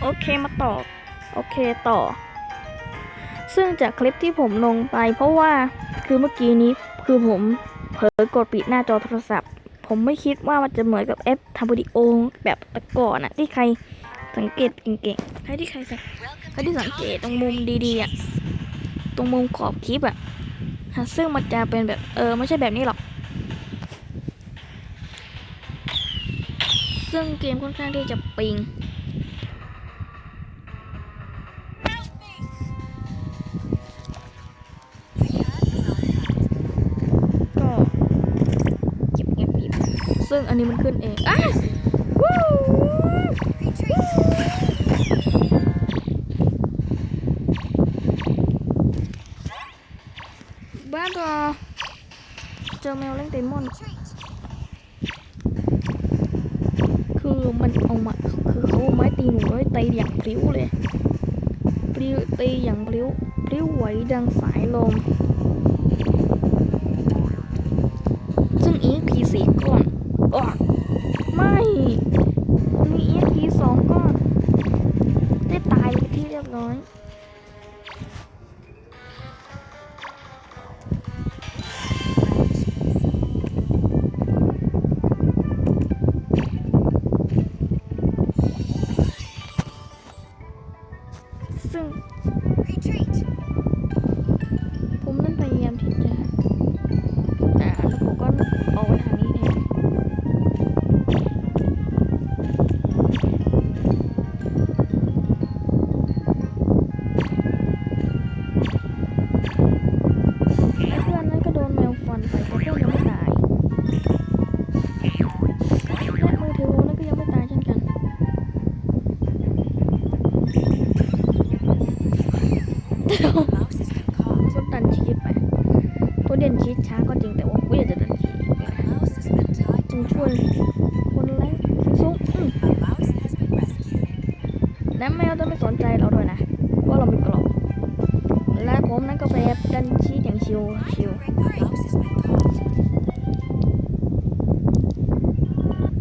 โอเคมาต่อ โอเคต่อ ซึ่งจากคลิปที่ผมลงไป เพราะว่าคือเมื่อกี้นี้คือผมเผลอกดปิดหน้าจอโทรศัพท์ ผมไม่คิดว่ามันจะเหมือนกับแอปทำวิดีโอแบบต่ก่อนอะที่ใครสังเกตเก่งๆใครที่ใครสังใครที่สังเกตตรงมุมดีๆอะตรงมุมขอบคลิปอะฮะซึ่งมันจะเป็นแบบเออไม่ใช่แบบนี้หรอก ซึ่งเกมค่อนข้างที่จะปิง ซึ่งอันนี้มันขึ้นเองอะบ้านเราเจอแมวเล่นเตมอนคือมันเอามาคือเขาไม้ตีหนูไว้ตีอย่างพลิ้วเลยปลิ้วตีอย่างพลิ้วพลิ้วไหวดังสายลมซึ่ง EXP สี่ก้อนอ๋อไม่ผมมี EXP สองก้อน ได้ตายไป ที่เ่นชีสช้าก็จริงแต่ว่ากูอยากจะดันชีสจึงช่วยคนแรกสูงอืมและแมวจะไม่สนใจเราด้วยนะว่าเรามีกรอบและผมนั้นก็ไปดันชีสอย่างชิวชิว